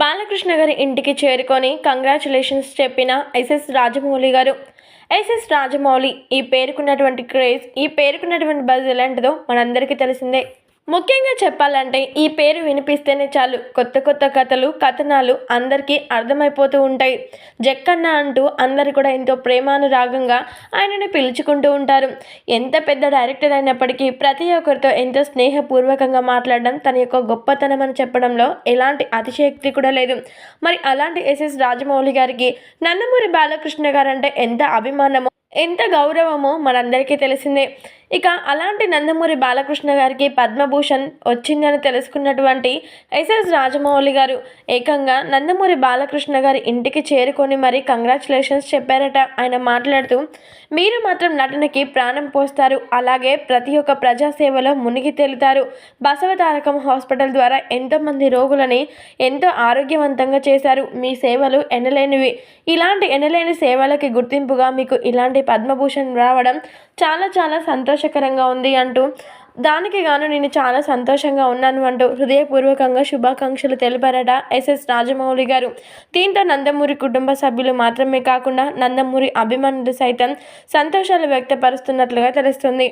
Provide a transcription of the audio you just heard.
బాలకృష్ణ గారి ఇంటికి చేరుకొని కంగ్రాచులేషన్స్ చెప్పిన ఎస్ఎస్ రాజమౌళి గారు. ఎస్ఎస్ రాజమౌళి ఈ పేరుకున్నటువంటి క్రేజ్ ఈ పేరుకున్నటువంటి బజ్ ఎలాంటిదో మనందరికీ తెలిసిందే. ముఖ్యంగా చెప్పాలంటే ఈ పేరు వినిపిస్తేనే చాలు. కొత్త కొత్త కథలు కథనాలు అందరికీ అర్థమైపోతూ ఉంటాయి. జక్కన్న అంటూ అందరు కూడా ఎంతో ప్రేమానురాగంగా ఆయనని పిలుచుకుంటూ ఉంటారు. ఎంత పెద్ద డైరెక్టర్ అయినప్పటికీ ప్రతి ఒక్కరితో ఎంతో స్నేహపూర్వకంగా మాట్లాడడం తన యొక్క గొప్పతనం అని చెప్పడంలో ఎలాంటి అతిశయక్తి కూడా లేదు. మరి అలాంటి ఎస్ఎస్ రాజమౌళి గారికి నందమూరి బాలకృష్ణ గారు అంటే ఎంత అభిమానమో ఎంత గౌరవమో మనందరికీ తెలిసిందే. ఇక అలాంటి నందమూరి బాలకృష్ణ గారికి పద్మభూషణ్ వచ్చిందని తెలుసుకున్నటువంటి ఎస్ఎస్ రాజమౌళి గారు ఏకంగా నందమూరి బాలకృష్ణ గారి ఇంటికి చేరుకొని మరి కంగ్రాచులేషన్స్ చెప్పారట. ఆయన మాట్లాడుతూ మీరు మాత్రం నటనకి ప్రాణం పోస్తారు. అలాగే ప్రతి ఒక్క ప్రజాసేవలో మునిగి తేలుతారు. బసవతారకం హాస్పిటల్ ద్వారా ఎంతోమంది రోగులని ఎంతో ఆరోగ్యవంతంగా చేశారు. మీ సేవలు ఎనలేనివి. ఇలాంటి ఎనలేని సేవలకి గుర్తింపుగా మీకు ఇలాంటి పద్మభూషణ్ రావడం చాలా చాలా సంతోషం సంతోషకరంగా ఉంది అంటూ దానికి గాను నేను చాలా సంతోషంగా ఉన్నాను అంటూ హృదయపూర్వకంగా శుభాకాంక్షలు తెలిపారట ఎస్ఎస్ రాజమౌళి గారు. దీంతో నందమూరి కుటుంబ సభ్యులు మాత్రమే కాకుండా నందమూరి అభిమానులు సైతం సంతోషాలు వ్యక్తపరుస్తున్నట్లుగా తెలుస్తుంది.